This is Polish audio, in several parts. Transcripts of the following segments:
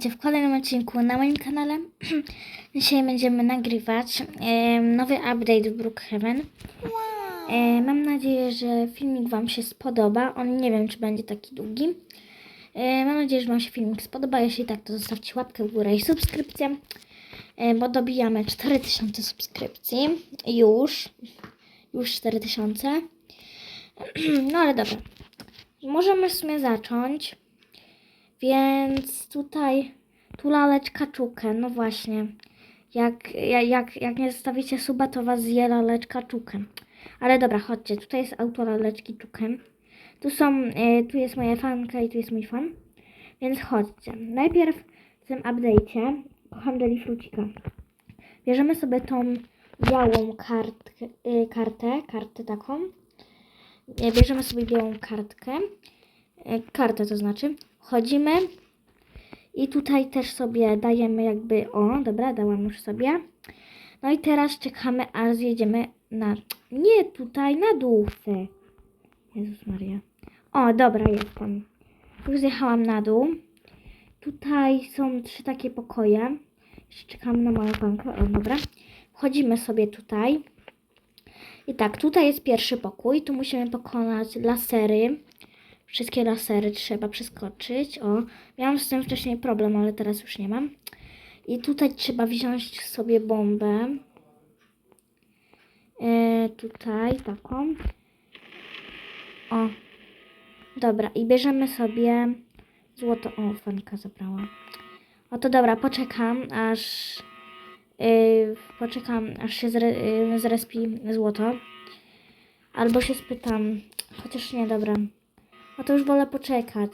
W kolejnym odcinku na moim kanale. Dzisiaj będziemy nagrywać em, nowy update w Brookhaven. E, mam nadzieję, że filmik Wam się spodoba. On nie wiem, czy będzie taki długi. E, mam nadzieję, że Wam się filmik spodoba. Jeśli tak, to zostawcie łapkę w górę i subskrypcję, e, bo dobijamy 4000 subskrypcji. Już. Już 4000. No ale dobra. Możemy w sumie zacząć. Więc tutaj tu laleczka czukę, no właśnie. Jak, jak, jak, nie zostawicie suba, to was zje laleczka czukę. Ale dobra, chodźcie, tutaj jest auto laleczki czukę. Tu są, y, tu jest moja fanka i tu jest mój fan. Więc chodźcie. Najpierw w tym update'cie kocham Deli Frucika. Bierzemy sobie tą białą y, kartę, kartę taką. Y, Bierzemy sobie białą kartkę e, kartę to znaczy. Wchodzimy i tutaj też sobie dajemy jakby, o dobra, dałam już sobie. No i teraz czekamy aż zjedziemy na, nie tutaj, na dół. Jezus Maria. O, dobra, jestem. Już zjechałam na dół. Tutaj są trzy takie pokoje. Jeszcze czekamy na moją pankę, o dobra. Wchodzimy sobie tutaj. I tak, tutaj jest pierwszy pokój. Tu musimy pokonać lasery. Wszystkie lasery trzeba przeskoczyć. O, miałam z tym wcześniej problem, ale teraz już nie mam. I tutaj trzeba wziąć sobie bombę. E, tutaj taką. O. Dobra, i bierzemy sobie złoto. O, fanka zabrała. O to dobra, poczekam aż. Yy, poczekam aż się zre, yy, zrespi złoto. Albo się spytam. Chociaż nie, dobra. No to już wolę poczekać,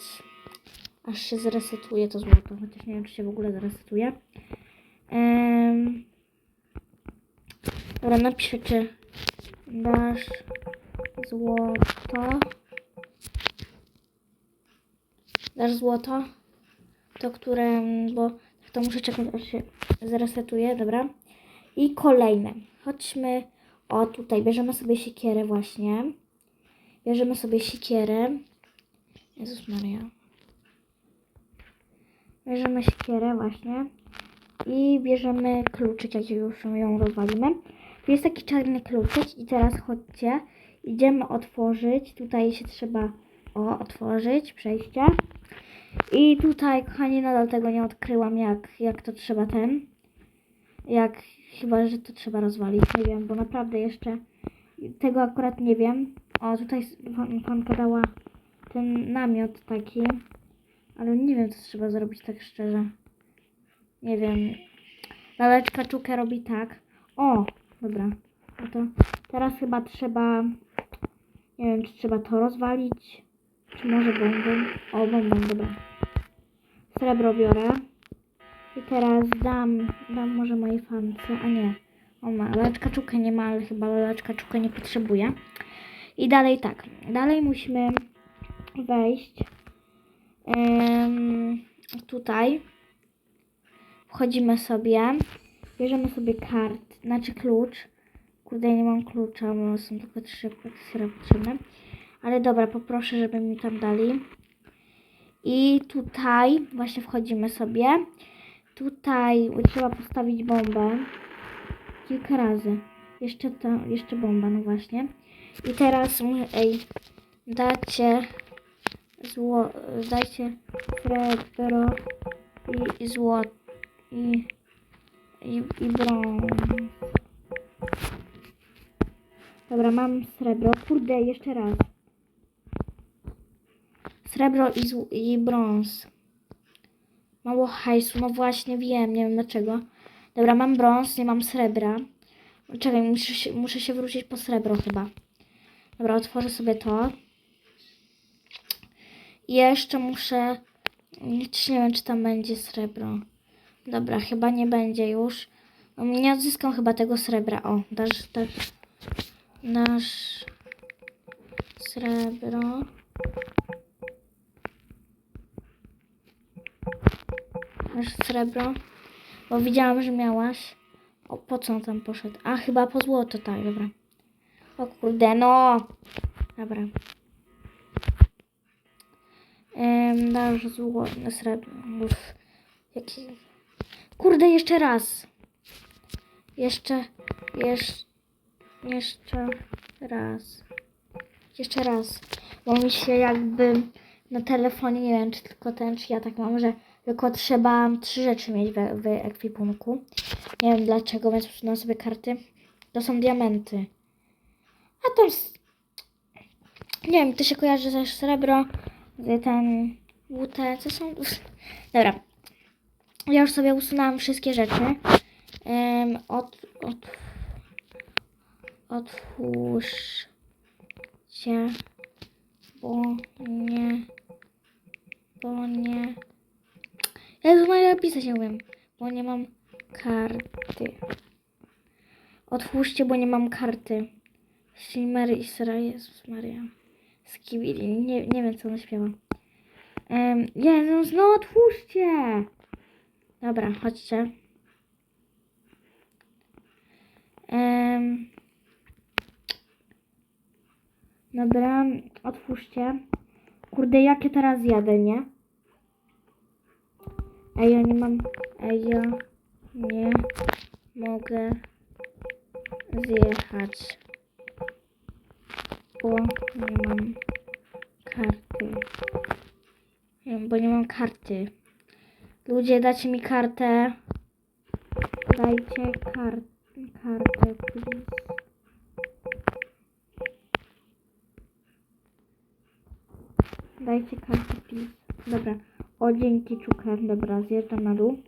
aż się zresetuje to złoto. Chociaż nie wiem, czy się w ogóle zresetuje. Ehm... Dobra, napiszę, czy złoto. Dasz złoto? To które, bo to muszę czekać, aż się zresetuje, dobra. I kolejne. Chodźmy, o tutaj, bierzemy sobie siekierę właśnie. Bierzemy sobie siekierę. Jezus Maria. Bierzemy siekierę właśnie. I bierzemy kluczyk, jak już ją rozwalimy. Tu jest taki czarny kluczyk i teraz chodźcie. Idziemy otworzyć. Tutaj się trzeba o, otworzyć przejście. I tutaj, kochani, nadal tego nie odkryłam, jak, jak to trzeba ten. Jak chyba, że to trzeba rozwalić. Nie wiem, bo naprawdę jeszcze tego akurat nie wiem. O, tutaj pan- dała ten namiot taki. Ale nie wiem, co trzeba zrobić tak szczerze. Nie wiem. Laleczka czukę robi tak. O, dobra. No to teraz chyba trzeba. Nie wiem, czy trzeba to rozwalić. Czy może bombą? O, bombą, dobra. Srebro biorę. I teraz dam, dam może mojej fance, a nie. On ma, laleczka czukę nie ma, ale chyba laleczka czukę nie potrzebuje. I dalej tak. Dalej musimy wejść tutaj. Wchodzimy sobie. Bierzemy sobie kart, znaczy klucz. Kurde, nie mam klucza, bo są tylko trzy trzy potrzebne. Ale dobra, poproszę, żeby mi tam dali. I tutaj właśnie wchodzimy sobie. Tutaj trzeba postawić bombę. Kilka razy. Jeszcze to, jeszcze bomba, no właśnie. I teraz, ej, dacie zło, dajcie srebro i, i złoto i, i, i brąz. Dobra, mam srebro. Kurde, jeszcze raz. Srebro i, zł- i brąz. Mało hajsu, no właśnie wiem, nie wiem dlaczego. Dobra, mam brąz, nie mam srebra. Czekaj, muszę się, muszę się wrócić po srebro chyba. Dobra, otworzę sobie to. Jeszcze muszę... Nie wiem, czy tam będzie srebro. Dobra, chyba nie będzie już. No, nie odzyskam chyba tego srebra. O, dasz, dasz, dasz srebro. Dasz srebro. Bo widziałam, że miałaś. O, po co on tam poszedł? A, chyba po złoto, tak, dobra. O kurde, no. Dobra. Złoto, srebro. Uff. Jaki... Kurde, jeszcze raz. Jeszcze, jeszcze, jeszcze raz. Jeszcze raz. Bo mi się jakby na telefonie, nie wiem czy tylko ten, czy ja tak mam, że tylko trzeba trzy rzeczy mieć w, w ekwipunku. Nie wiem dlaczego, więc usunę sobie karty. To są diamenty. A to jest... Nie wiem, to się kojarzy ze srebro, ten łute, co są... Dobra. Ja już sobie usunęłam wszystkie rzeczy. Um, od, od, otwórzcie, bo nie, bo nie, Jezu Maria, pisać nie umiem, bo nie mam karty. Otwórzcie, bo nie mam karty. Shimmery Isra, Jezus Maria. Skibidi, nie, nie wiem co ona śpiewa. Um, Jezus, no otwórzcie! Dobra, chodźcie. Em, dobra, otwórzcie. Kurde, jakie teraz jadę, nie? Ej, ja nie mam... Ej, ja nie mogę zjechać. Bo nie mam karty. Bo nie mam karty. Ludzie, dacie mi kartę. Dajcie kar kartę, please. Dajcie kartę, please. Dobra. O, dzięki, czukę. Dobra, zjeżdżam na dół.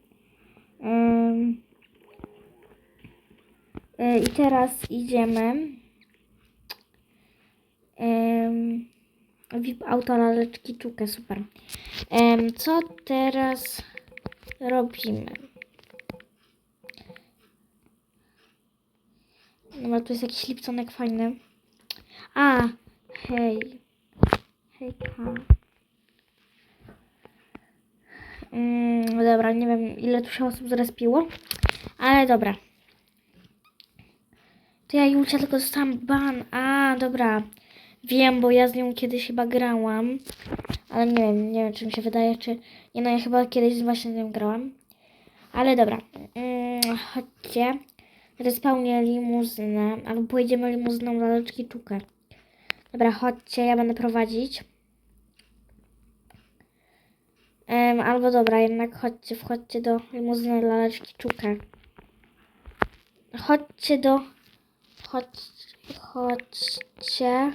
E, I teraz idziemy. Um, VIP auto laleczki czukę, super. Em, co teraz robimy? No, tu jest jakiś lipconek fajny. A, hej. Hejka. Mm, dobra, nie wiem ile tu się osób zrespiło. Ale dobra. To ja Julcia tylko dostałam ban. A, dobra. Wiem, bo ja z nią kiedyś chyba grałam. Ale nie wiem, nie wiem czy mi się wydaje, czy... Nie no, ja chyba kiedyś właśnie z nią grałam. Ale dobra. Mm, chodźcie. Respawnie limuzynę. Albo pojedziemy limuzyną na leczki czukę. Dobra, chodźcie, ja będę prowadzić. Em, albo dobra, jednak chodźcie, wchodźcie do limuzyny laleczki czukę. Chodźcie do... Chodź, chodźcie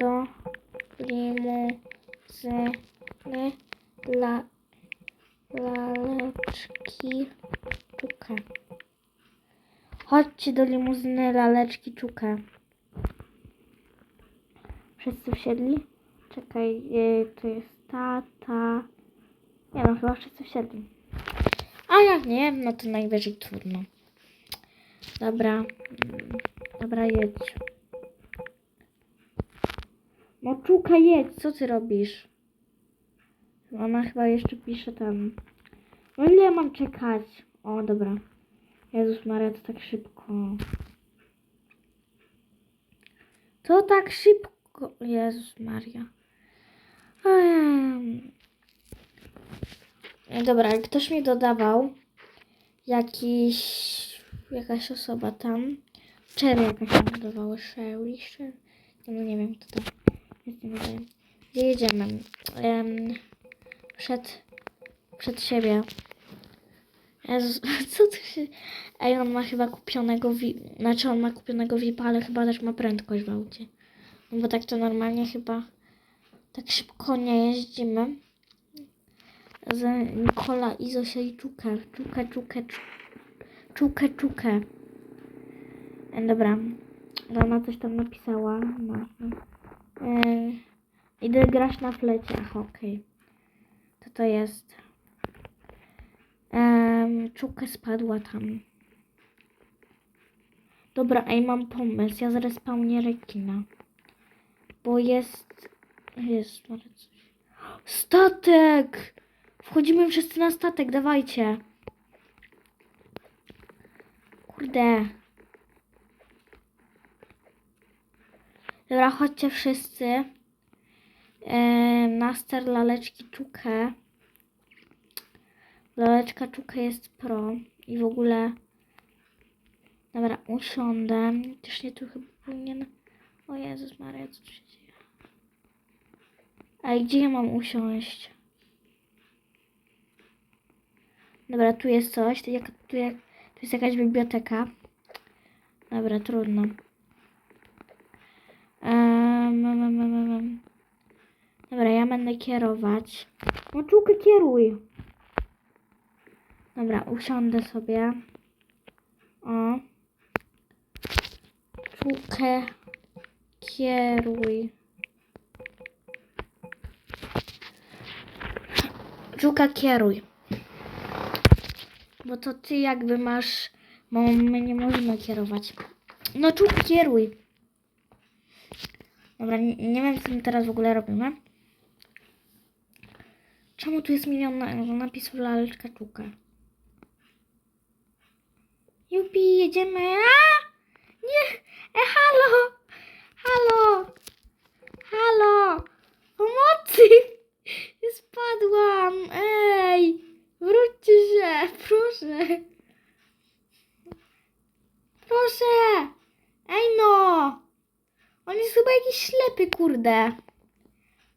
do limuzyny la, laleczki czukę. Chodźcie do limuzyny laleczki czukę. Wszyscy wsiedli? Czekaj, e, to jest tata. Nie no, chyba wszyscy wsiedli. A jak nie, no to najwyżej trudno. Dobra, mm, dobra, jedź. Moczuka, jedź, co ty robisz? Ona chyba jeszcze pisze tam. No ile mam czekać? O, dobra. Jezus Maria, to tak szybko. To tak szybko. Jezus Maria. Ehm. Dobra, ktoś mi dodawał jakiś jakaś osoba tam. Cherry jakaś mi dodawała. Sherry, Sherry. No nie wiem kto to. Gdzie jedziemy? Em, przed, przed siebie. Jezus, co tu się... Ej, on ma chyba kupionego VIP... Znaczy on ma kupionego VIP, ale chyba też ma prędkość w aucie. No bo tak to normalnie chyba tak szybko nie jeździmy. Z Nikola i Zosia i Czukę. Czukę, czukę, czu- czukę, czukę. Dobra. No, Ona coś tam napisała. No. E, idę grać na flecie. Ach, okej. Co to jest? Um, czuka spadła tam. Dobra, ej, mam pomysł. Ja zrespawnię rekina. Bo jest... Jest... może coś. Statek! Wchodzimy wszyscy na statek, dawajcie. Kurde. Dobra, chodźcie wszyscy. Em, na ster laleczki czukę. Laleczka czuka jest pro i w ogóle... Dobra, usiądę. Też nie tu chyba powinien... O Jezus Maria, co tu się dzieje? A gdzie ja mam usiąść? Dobra, tu jest coś. Tu, jak, tu, jak, tu jest jakaś biblioteka. Dobra, trudno. Um, um, um, um, um. Dobra, ja będę kierować. No czułkę kieruj. Dobra, usiądę sobie. O. Czułkę kieruj. Czułka kieruj. Bo to ty jakby masz, bo my nie możemy kierować. No czułka kieruj. Dobra, nie, nie wiem co my teraz w ogóle robimy. Czemu tu jest milion na- napisów laleczka czuka? Jupi, jedziemy. A! Nie! E, halo! Halo! Halo! Pomocy! Spadłam! Ej! Wróćcie się! Proszę! Proszę! Ej no! On jest chyba jakiś ślepy, kurde.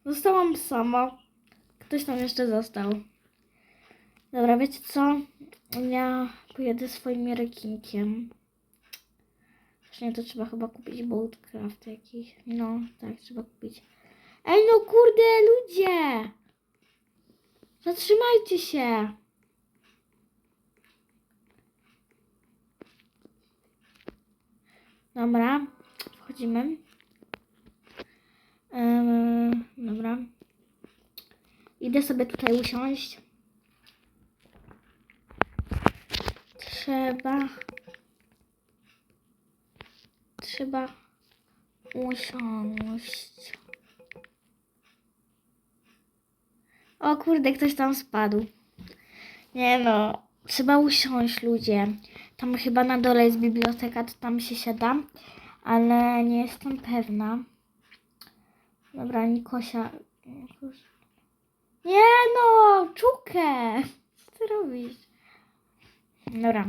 Zostałam sama. Ktoś tam jeszcze został. Dobra, wiecie co? Ja pojedę swoim rekinkiem. Właśnie to trzeba chyba kupić boatcraft jakiś. No, tak, trzeba kupić. Ej, no kurde, ludzie! Zatrzymajcie się! Dobra, wchodzimy. Dobra. Idę sobie tutaj usiąść. Trzeba. Trzeba usiąść. O kurde, ktoś tam spadł. Nie no, trzeba usiąść ludzie. Tam chyba na dole jest biblioteka, to tam się siada, ale nie jestem pewna. Dobra, Nikosia. Nie no, czukę. Co ty robisz? Dobra.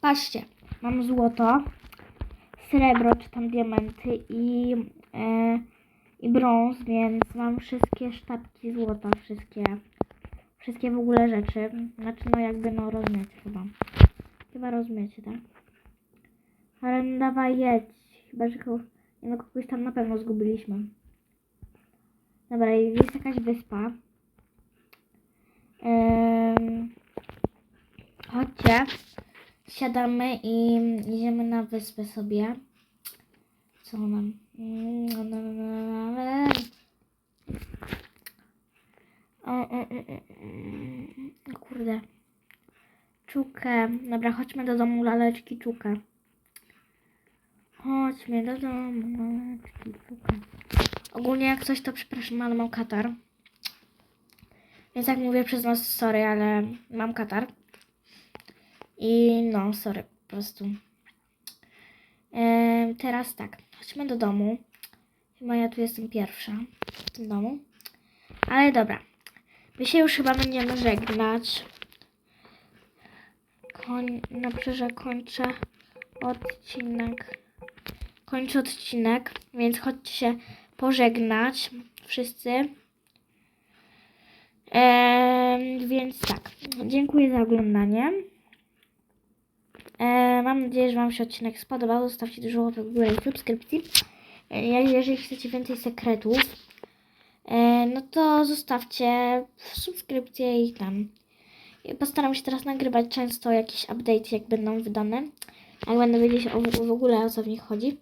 Patrzcie, mam złoto, srebro czy tam diamenty i, e, i brąz, więc mam wszystkie sztabki złota, wszystkie, wszystkie w ogóle rzeczy. Znaczy no jakby no rozumiecie chyba. Chyba rozumiecie, tak? Ale no dawaj jedź. Chyba, że kogoś, no, kogoś tam na pewno zgubiliśmy. Dobra, jest jakaś wyspa. Em, chodźcie. Siadamy i idziemy na wyspę sobie. Co nam? O, kurde. Czukę. Dobra, chodźmy do domu laleczki czukę. Chodźmy do domu. Ogólnie jak coś to przepraszam, ale mam katar. Więc jak mówię przez nas sorry, ale mam katar. I no, sorry, po prostu. Em, teraz tak, chodźmy do domu. Chyba ja tu jestem pierwsza w tym domu. Ale dobra. My się już chyba będziemy żegnać. Koń... Dobrze, że kończę odcinek. Kończę odcinek, więc chodźcie się pożegnać wszyscy. Em, więc tak, dziękuję za oglądanie. E, mam nadzieję, że Wam się odcinek spodobał. Zostawcie dużo łapek w górę i subskrypcji. E, jeżeli chcecie więcej sekretów, e, no to zostawcie subskrypcję i tam. Postaram się teraz nagrywać często jakieś update, jak będą wydane. Jak będę wiedzieć o, w ogóle o co w nich chodzi.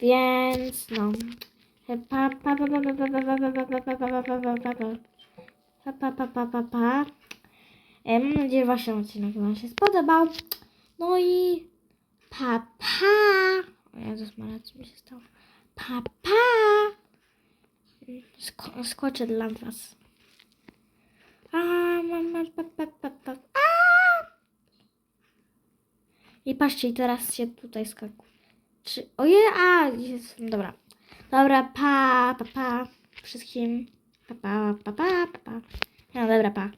Więc no. Pa pa pa pa pa pa pa pa pa pa pa pa pa pa pa pa pa. Pa pa pa. E, Mam nadzieję, że Waszym odcinek Wam się spodobał. No i pa pa. O Jezus Maria, co mi się stało? Pa pa. Sko- skoczę dla Was. A, mama, pa, pa, pa, pa. A! I patrzcie, i teraz się tutaj skakuje. Czy... Ojej, a, jest, dobra. Dobra, pa, pa, pa. Wszystkim. Pa, pa, pa, pa, pa, pa. No dobra, pa.